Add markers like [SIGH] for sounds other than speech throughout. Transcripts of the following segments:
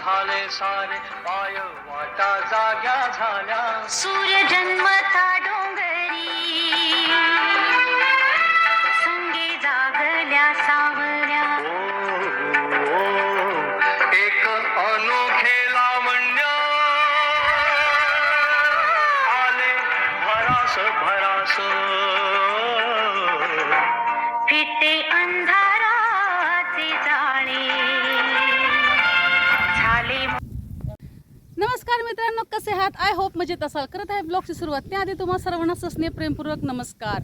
झाले सारे पाय वाटा जाग्या झाल्या. सूर्य जन्मता नमस्कार मित्रांनो कसे आहात? आय होप मजेत म्हणजे असाल करत आहे ब्लॉगची सुरुवात. त्याआधी तुम्हाला सर्वांना सस्ने प्रेमपूर्वक नमस्कार.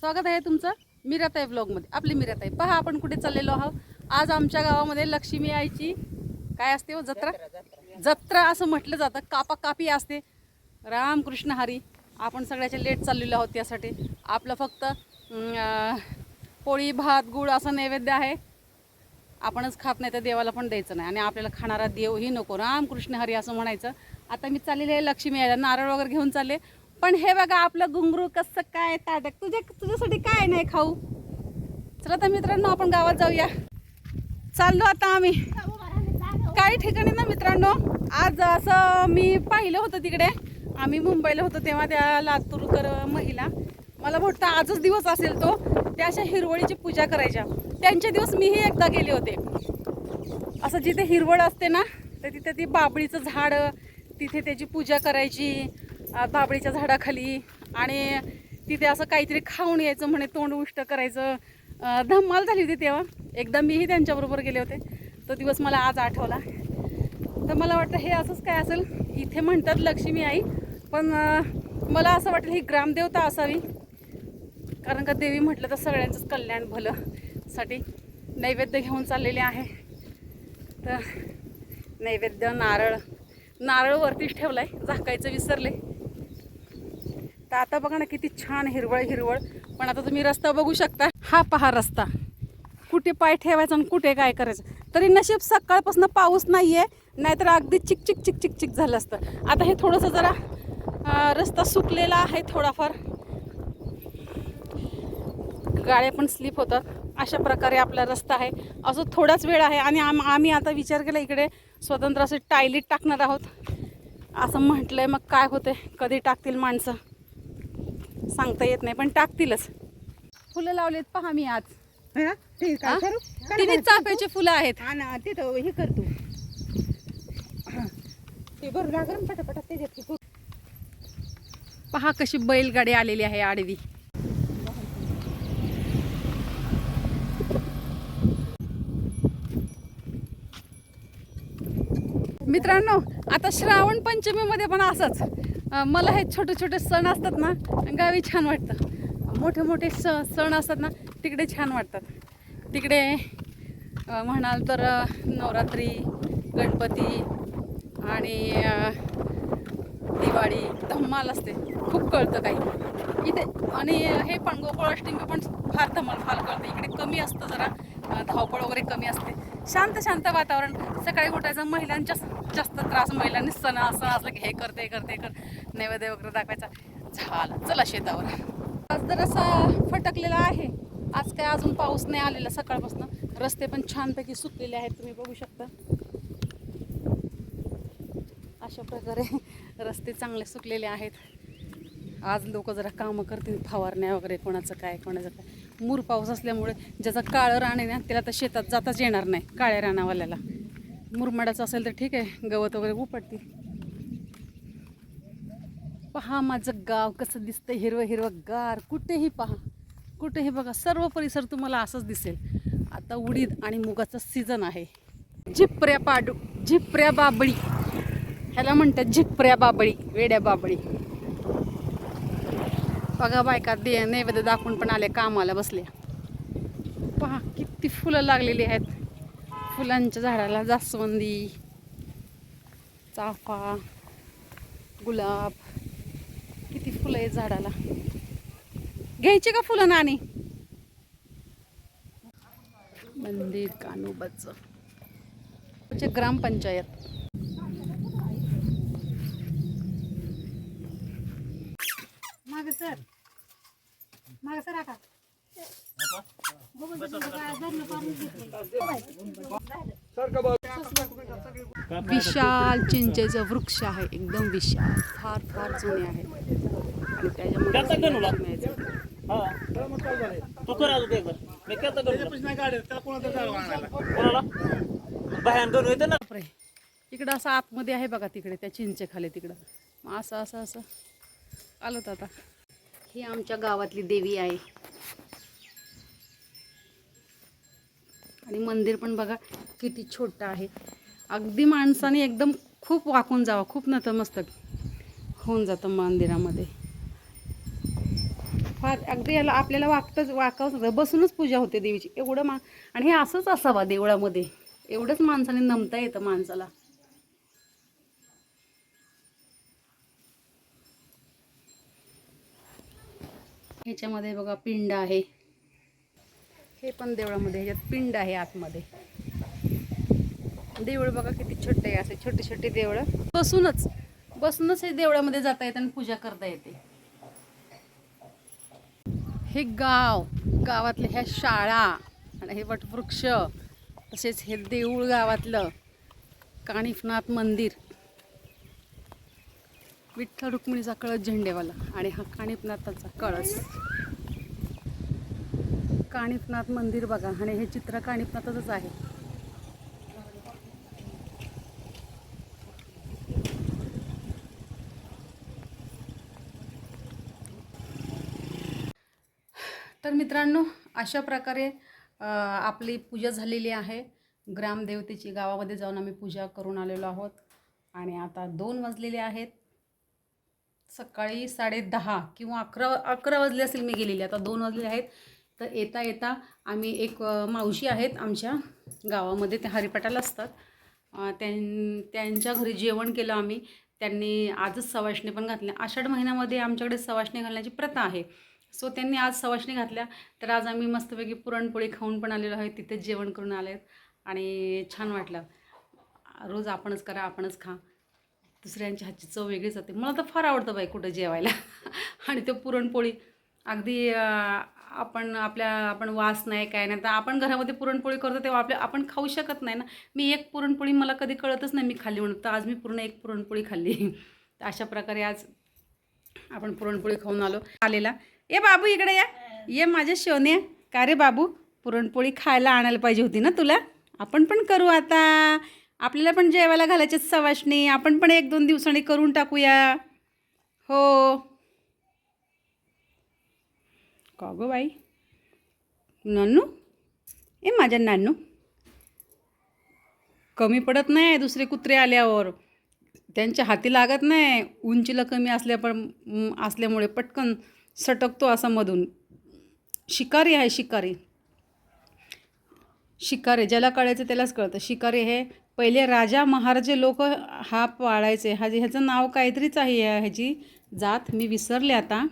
स्वागत आहे तुमचं मिराताई ब्लॉगमध्ये आपली मिराताई. पहा आपण कुठे चाललेलो आहोत? आज आमच्या गावामध्ये लक्ष्मी आईची काय असते हो? जत्रा? जत्रा असं म्हटलं जातं. कापा कापी असते. रामकृष्ण हरी. आपण सगळ्याचे लेट चाललेलो आहोत त्यासाठी. आपलं फक्त पोळी भात गुळ असं नैवेद्य आहे. आपणच खात नाही तर देवाला पण द्यायचं नाही. आणि आपल्याला खाणारा देवही नको. राम कृष्ण हरी असं म्हणायचं. आता मी चाललेले आहे लक्ष्मी यायला. नारळ वगैरे घेऊन चालले. पण हे बघा आपलं घुंगरू कसं काय ताटक. तुझ्या तुझ्यासाठी काय नाही खाऊ? चला तर मित्रांनो आपण गावात जाऊया. चाललो आता आम्ही. काही ठिकाणी ना मित्रांनो आज असं मी पाहिलं होतं तिकडे. आम्ही मुंबईला होतो तेव्हा त्या लातूरकर महिला. मला वाटतं आजच दिवस असेल तो. त्या अशा हिरवळीची पूजा करायच्या. त्यांचे दिवस मीही एकदा गेले होते. असं जिथे हिरवळ असते ना तर तिथे ती बाबळीचं झाड तिथे त्याची पूजा करायची बाबळीच्या झाडाखाली आणि तिथे असं काहीतरी खाऊन यायचं म्हणे तोंड उष्ट करायचं. धम्माल झाली होती तेव्हा. एकदा मीही त्यांच्याबरोबर गेले होते. तो दिवस मला आज आठवला. तर मला वाटतं हे असंच काय असेल? इथे म्हणतात लक्ष्मी आई पण मला असं वाटलं ही ग्रामदेवता असावी. कारण का देवी म्हटलं तर सगळ्यांचंच कल्याण भलं. साठी नैवेद्य घेऊन चाललेले आहे. तर नैवेद्य नारळ नारळ वरतीच ठेवलाय. झाकायचं विसरले. तर आता बघा ना किती छान हिरवळ हिरवळ. पण आता तुम्ही रस्ता बघू शकता. हा पहा रस्ता. कुठे पाय ठेवायचा आणि कुठे काय करायचं. तरी नशीब सकाळपासून पाऊस नाही आहे नाहीतर अगदी चिक चिक चिक चिक चिक झालं असतं. आता हे थोडंसं जरा रस्ता सुकलेला आहे थोडाफार. गाड्या पण स्लिप होतात. अशा प्रकारे आपला रस्ता आहे असं थोडाच वेळ आहे आणि आम आम्ही आता विचार केला इकडे स्वतंत्र असे टायलीट टाकणार आहोत असं म्हटलं आहे मग काय होते कधी टाकतील माणसं सांगता येत नाही पण टाकतीलच फुलं लावलेत पहा मी आज हा? ते काय हा? करू? बाहेर. चाफ्याची फुलं आहेत हा ना तिथं हे कर तू पटापटा त्याच्यात हे करू. पहा कशी बैलगाडी आलेली आहे आडवी मित्रांनो आता श्रावण पंचमीमध्ये पण असंच. मला हे छोटे छोटे सण असतात ना गावी छान वाटतं. मोठे मोठे स सण असतात ना तिकडे छान वाटतात. तिकडे म्हणाल तर नवरात्री गणपती आणि दिवाळी धम्माल असते. खूप कळतं काही. इथे आणि हे पण गोकुळाष्टमी पण फार धमाल फार कळतं. इकडे कमी असतं जरा धावपळ वगैरे कमी असते. शांत शांत वातावरण. सकाळी उठायचं महिलांच्या जास्त त्रास महिलांनी सण सण असलं की हे करते करते कर नैवेद्य वगैरे दाखवायचा. झाला. चला शेतावर. आज जर असा फटकलेला आहे. आज काय अजून पाऊस नाही आलेला सकाळपासून. रस्ते पण छानपैकी सुकलेले आहेत तुम्ही बघू शकता. अशा प्रकारे रस्ते चांगले सुकलेले आहेत. आज लोक जरा कामं करतील फवारण्या वगैरे कोणाचं काय कोणाचं काय. मूर पाऊस असल्यामुळे ज्याचं काळं राण आहे ना त्याला तर शेतात जाताच येणार नाही काळ्या रानावाल्याला. मुरमाडाचं असेल तर ठीक आहे गवत वगैरे उपटतील. पहा माझं गाव कसं दिसतं हिरवं हिरवं गार कुठेही पहा. कुठेही बघा सर्व परिसर तुम्हाला असंच दिसेल. आता उडीद आणि मुगाचा सीझन आहे. झिपऱ्या पाडू झिपऱ्या बाबळी. ह्याला म्हणतात झिपऱ्या बाबळी वेड्या बाबळी. बघा बायका दे नैवेद्य दाखवून पण आले कामाला बसल्या. पहा किती फुलं लागलेली आहेत. फुलांच्या झाडाला जास्वंदी चाफा गुलाब किती फुलं आहेत झाडाला. घ्यायची का फुलं नाणी? मंदिर कानोबाचं म्हणजे ग्रामपंचायत. माग सर माग सर आता. विशाल चिंचेचं वृक्ष आहे एकदम विशाल. फार फार जुने आहे. आणि इकडं असं आतमध्ये आहे बघा तिकडे त्या चिंचे खाली तिकडं. मग असं असं असं. आलं आता. ही आमच्या गावातली देवी आहे. आणि मंदिर पण बघा किती छोटं आहे. अगदी माणसाने एकदम खूप वाकून जावं खूप नतमस्तक होऊन जातं मंदिरामध्ये. फार अगदी याला आपल्याला वाकतच वाकावंच बसूनच पूजा होते देवीची एवढं मा आणि हे असंच असावा देवळामध्ये. एवढंच माणसाने नमता येतं माणसाला. ह्याच्यामध्ये बघा पिंड आहे. हे पण देवळामध्ये ह्याच्यात पिंड आहे आतमध्ये. देवळ बघा किती छोटे आहे असे छोटे छोटे देवळं. बसूनच बसूनच हे देवळामध्ये जाता येते आणि पूजा करता येते. हे गाव गावातल्या ह्या शाळा आणि हे वटवृक्ष तसेच हे देऊळ गावातलं कानिफनाथ मंदिर. विठ्ठल रुक्मिणीचा कळस झेंडेवाला आणि हा कानिफनाथाचा कळस. काणिपनाथ मंदिर बघा. आणि हे चित्र काणिपनाथातच आहे. तर मित्रांनो अशा प्रकारे आपली पूजा झालेली आहे. ग्रामदेवतेची गावामध्ये जाऊन आम्ही पूजा करून आलेलो आहोत. आणि आता दोन वाजलेले आहेत. सकाळी साडे दहा किंवा अकरा अकरा वाजले असेल मी गेलेली. आता दोन वाजले आहेत. तर येता येता आम्ही एक मावशी आहेत आमच्या गावामध्ये त्या हरिपटाला असतात. त्यां त्यांच्या घरी जेवण केलं आम्ही. त्यांनी आजच सवाशणी पण घातल्या. आषाढ महिन्यामध्ये आमच्याकडे सवाशणी घालण्याची प्रथा आहे. सो त्यांनी आज सवाशणी घातल्या. तर आज आम्ही मस्तपैकी पुरणपोळी खाऊन पण आलेलो आहे. तिथेच जेवण करून आले आहेत आणि छान वाटलं. रोज आपणच करा आपणच खा. दुसऱ्यांच्या हातची चव वेगळीच जाते मला तर फार आवडतं बाई कुठं जेवायला. [LAUGHS] आणि ते पुरणपोळी. अगदी आपण आपल्या आपण वास नाही काय नाही. तर आपण घरामध्ये पुरणपोळी करतो तेव्हा आपल्या आपण खाऊ शकत नाही ना. मी एक पुरणपोळी मला कधी कळतच नाही मी खाल्ली म्हणून. तर आज मी पूर्ण एक पुरणपोळी खाल्ली. तर अशा प्रकारे आज आपण पुरणपोळी खाऊन आलो. आलेला. ए बाबू इकडे या. ये माझ्या शोने. का रे बाबू? पुरणपोळी खायला आणायला पाहिजे होती ना तुला? आपण पण करू आता. आपल्याला पण जेवायला घालायचे सवाशणी आपण पण एक दोन दिवसांनी करून टाकूया. हो. का गो बाई? नानू ए माझ्या नानू कमी पडत नाही दुसरे कुत्रे आल्यावर. त्यांच्या हाती लागत नाही. उंचीला कमी असल्या पण असल्यामुळे पटकन सटकतो असा मधून. शिकारी आहे शिकारी. शिकारी ज्याला कळायचं त्यालाच कळतं. शिकारी हे पहिले राजा महाराजे लोक हा पाळायचे. हा ह्याचं नाव काहीतरीच आहे ह्याची. जात मी विसरले आता.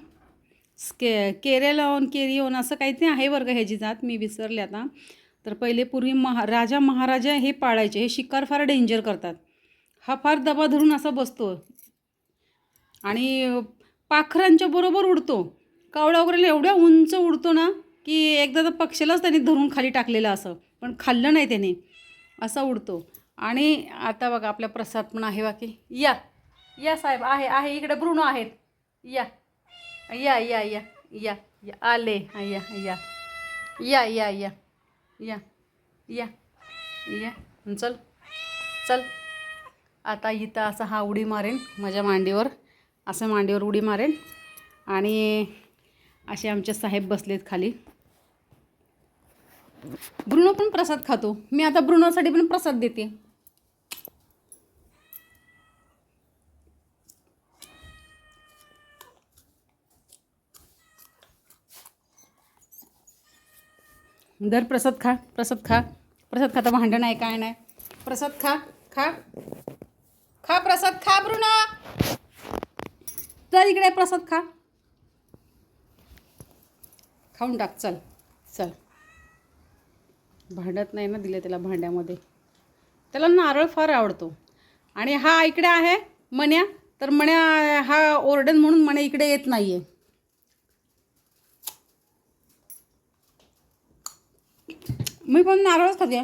स्के केरेलॉन केरिओन असं काहीतरी आहे बरं ह्याची जात मी विसरले आता. तर पहिले पूर्वी महा राजा महाराजा हे पाळायचे हे शिकार फार डेंजर करतात. हा फार दबा धरून असा बसतो. आणि पाखरांच्या बरोबर उडतो. कावळा वगैरे एवढ्या उंच उडतो ना की एकदा तर पक्षालाच त्याने धरून खाली टाकलेलं असं पण खाल्लं नाही त्याने. असा उडतो. आणि आता बघा आपला प्रसाद पण आहे बाकी. या या साहेब आहे आहे इकडे भ्रूण आहेत. या. या या या या या. आले. या या. या या या. या या या. चल. चल. आता इथं असं हा उडी मारेन माझ्या मांडीवर. असं मांडीवर उडी मारेन. आणि असे आमचे साहेब बसलेत खाली. ब्रुनो पण प्रसाद खातो. मी आता ब्रुनोसाठी पण प्रसाद देते. दर प्रसाद खा प्रसाद खा. प्रसाद खाता भांडण नाही काय नाही. प्रसाद खा खा. खा प्रसाद खा ब्रुनो. चल इकडे प्रसाद खा. खाऊन टाक चल चल. भांडत नाही ना दिले त्याला भांड्यामध्ये. त्याला नारळ फार आवडतो. आणि हा इकडे आहे मण्या तर मण्या हा ओरडन म्हणून मण्या इकडे येत नाही आहे मी पण नारळच खाते.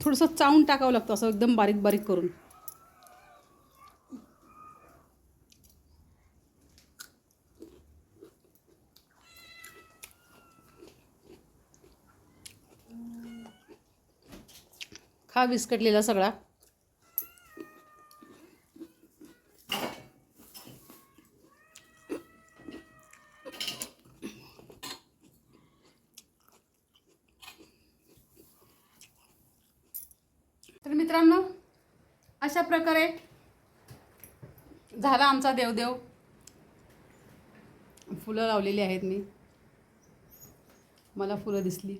थोडंसं चावून टाकावं लागतं असं एकदम बारीक बारीक करून. खा बिस्कटलेला सगळा. तर मित्रांनो अशा प्रकारे झाला आमचा देवदेव. फुलं लावलेली आहेत मी. मला फुलं दिसली.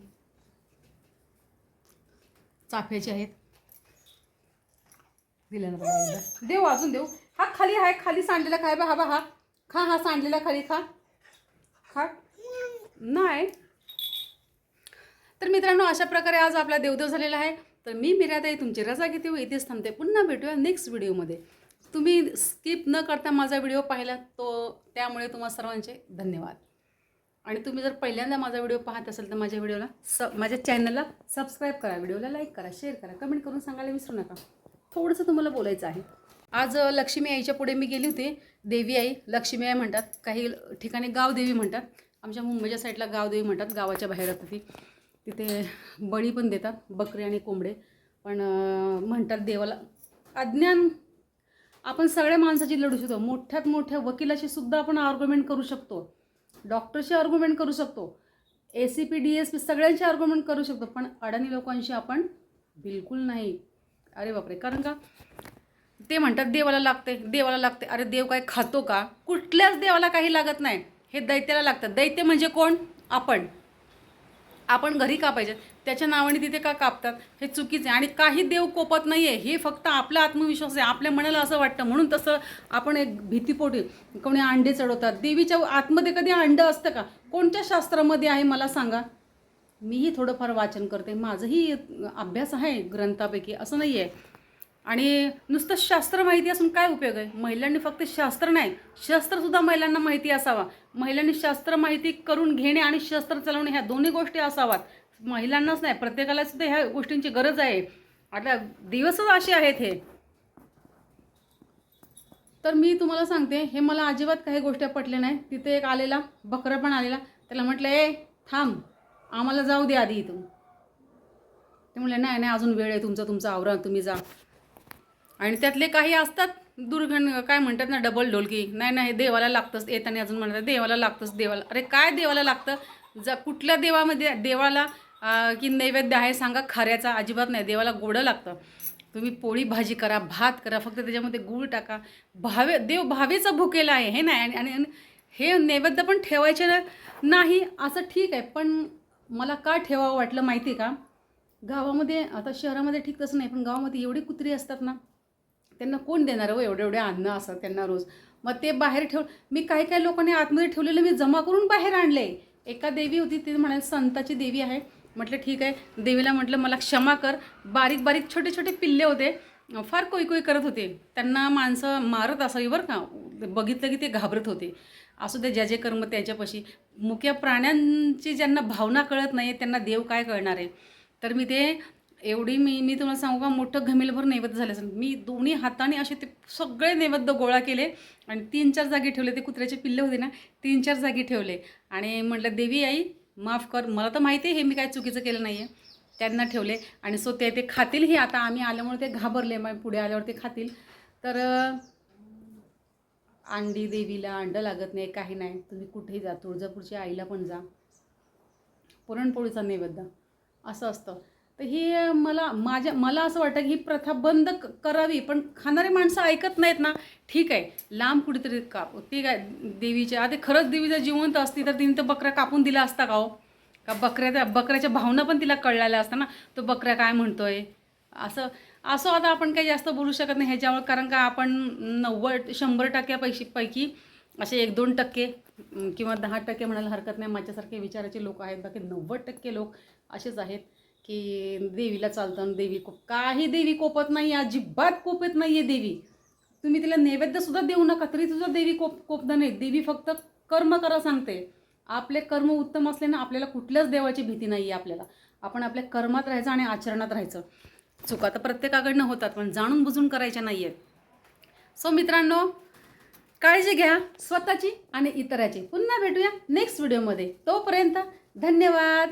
चाफ्याची आहेत. दिल्या ना देऊ अजून देऊ हा खाली आहे खाली सांडलेला खाय बा? हा बा हा. खा हा सांडलेला खाली खा. खा. नाही. तर मित्रांनो अशा प्रकारे आज आपला देवदेव झालेला आहे. तर मी मिराताई तुमची रजा घेते व इथेच थांबते. पुन्हा भेटूया नेक्स्ट व्हिडिओमध्ये तुम्ही स्किप न करता माझा व्हिडिओ पाहिला तो त्यामुळे तुम्हा सर्वांचे धन्यवाद. आणि तुम्ही जर पहिल्यांदा माझा व्हिडिओ पाहत असाल तर माझ्या व्हिडिओला स माझ्या चॅनलला सबस्क्राईब करा व्हिडिओला लाईक करा शेअर करा कमेंट करून सांगायला विसरू नका. थोडंसं तुम्हाला बोलायचं आहे. आज लक्ष्मी आईच्या पुढे मी गेली होती. देवी आई लक्ष्मी आई म्हणतात काही ठिकाणी गावदेवी म्हणतात. आमच्या मुंबईच्या साईडला गावदेवी म्हणतात गावाच्या बाहेर होती ती. तिथे बळी पण देतात बकरी आणि कोंबडे. पण म्हणतात देवाला अज्ञान आपण सगळ्या माणसाची लढू शकतो. मोठ्यात मोठ्या वकिलाशी सुद्धा आपण आर्ग्युमेंट करू शकतो. डॉक्टरशी आर्ग्युमेंट करू शकतो. A C P D S P सगळ्यांशी आर्ग्युमेंट करू शकतो. पण अडाणी लोकांशी आपण बिलकुल नाही. अरे बापरे! कारण का? ते म्हणतात देवाला लागते देवाला लागते. अरे देव काय खातो का? कुठल्याच देवाला काही लागत नाही. हे दैत्याला लागतं. दैत्य म्हणजे कोण? आपण. आपण घरी कापायचे त्याच्या नावाने तिथे का कापतात? हे चुकीचं आहे. आणि काही देव कोपत नाही आहे हे फक्त आपला आत्मविश्वास आहे. आपल्या मनाला असं वाटतं. म्हणून तसं आपण एक भीतीपोटी कोणी अंडे चढवतात. देवीच्या आतमध्ये कधी अंडं असतं का? कोणत्या शास्त्रामध्ये आहे मला सांगा? मीही थोडंफार वाचन करते. माझंही अभ्यास आहे ग्रंथापैकी. असं नाही आहे आणि नुसतं शास्त्र माहिती असून काय उपयोग आहे? महिलांनी फक्त शास्त्र नाही शस्त्रसुद्धा महिलांना माहिती असावा. महिलांनी शास्त्र माहिती करून घेणे आणि शस्त्र चालवणे ह्या दोन्ही गोष्टी असाव्यात महिलांनाच नाही प्रत्येकाला सुद्धा ह्या गोष्टींची गरज आहे. आता दिवसच असे आहेत हे. तर मी तुम्हाला सांगते हे मला अजिबात काही गोष्टी पटल्या नाही. तिथे एक आलेला बकरा पण आलेला. त्याला म्हटलं ए थांब आम्हाला जाऊ दे आधी इथून. ते म्हणले नाही नाही अजून वेळ आहे तुमचा तुमचा आवरा तुम्ही जा. आणि त्यातले काही असतात दुर्गण काय म्हणतात ना डबल ढोलकी. नाही नाही देवाला लागतंच. येताना अजून म्हणतात देवाला लागतंच देवाला. अरे काय देवाला लागतं? ज कुठल्या देवामध्ये देवाला की नैवेद्य आहे सांगा खऱ्याचा अजिबात नाही. देवाला गोडं लागतं. तुम्ही पोळी भाजी करा भात करा फक्त त्याच्यामध्ये गूळ टाका. भावे देव भावेचा भुकेला आहे हे नाही. आणि आणि आणि हे नैवेद्य पण ठेवायचे ना नाही असं ठीक आहे. पण मला का ठेवावं वाटलं माहिती आहे का? गावामध्ये आता शहरामध्ये ठीक तसं नाही पण गावामध्ये एवढी कुत्री असतात ना त्यांना कोण देणार हो एवढे एवढे अन्न असं त्यांना रोज? मग ते बाहेर ठेव मी काही काही लोकांनी आतमध्ये ठेवलेलं मी जमा करून बाहेर आणले. एका देवी होती ती म्हणाली संताची देवी आहे. म्हटलं ठीक आहे. देवीला म्हटलं मला क्षमा कर. बारीक बारीक छोटे छोटे पिल्ले होते फार कोई कोई करत होते. त्यांना माणसं मारत असावी बरं का? बघितलं की ते घाबरत होते. असू दे ज्या जे कर्म त्याच्यापाशी. मुख्या प्राण्यांची ज्यांना भावना कळत नाही त्यांना देव काय कळणार आहे? तर मी ते एवढी मी मी तुम्हाला सांगू का मोठं घमेलभर नैवेद्य झालं असेल. मी दोन्ही हाताने असे ते सगळे नैवेद्य गोळा केले आणि तीन चार जागी ठेवले. ते कुत्र्याचे पिल्ले होते ना तीन चार जागी ठेवले. आणि म्हटलं देवी आई माफ कर. मला तर माहिती आहे हे मी काय चुकीचं केलं नाही आहे त्यांना ठेवले आणि सो ते ते खातीलही आता. आम्ही आल्यामुळे ते घाबरले. मग पुढे आल्यावर ते खातील. तर अंडी देवीला अंडं लागत नाही काही नाही. तुम्ही कुठेही जा. तुळजापूरच्या आईला पण जा. पुरणपोळीचा नैवेद्य. असं असतं. तर ही मला माझ्या मला असं वाटतं की ही प्रथा बंद करावी पण खाणारी माणसं ऐकत नाहीत ना ठीक आहे लांब कुठेतरी काप ती काय देवीच्या आता खरंच देवी जर जिवंत असती तर तिने तर बकऱ्या कापून दिला असता का हो? का बकऱ्या बकऱ्याच्या भावना पण तिला कळलेल्या असतात ना तो बकऱ्या काय म्हणतोय? असं असं आता आपण काही जास्त बोलू शकत नाही ह्याच्यावर कारण का आपण नव्वद शंभर टक्क्यापैकी पैकी असे एक दोन टक्के किंवा दहा टक्के म्हणायला हरकत नाही माझ्यासारखे विचाराचे लोक आहेत बाकी नव्वद टक्के लोक असेच आहेत. की देवीला चालतं देवी कोप काही देवी कोपत नाही अजिबात कोपत नाही आहे देवी. तुम्ही तिला नैवेद्यसुद्धा देऊ नका तरी तुझं देवी कोप कोपदा नाही. देवी फक्त कर्म करा सांगते. आपले कर्म उत्तम असले ना आपल्याला कुठल्याच देवाची भीती नाही आहे आपल्याला. आपण आपल्या कर्मात राहायचं आणि आचरणात राहायचं. चुका तर प्रत्येकाकडनं होतात पण जाणून बुजून करायच्या नाही आहेत सो मित्रांनो काळजी घ्या स्वतःची आणि इतराची. पुन्हा भेटूया नेक्स्ट व्हिडिओमध्ये तोपर्यंत धन्यवाद.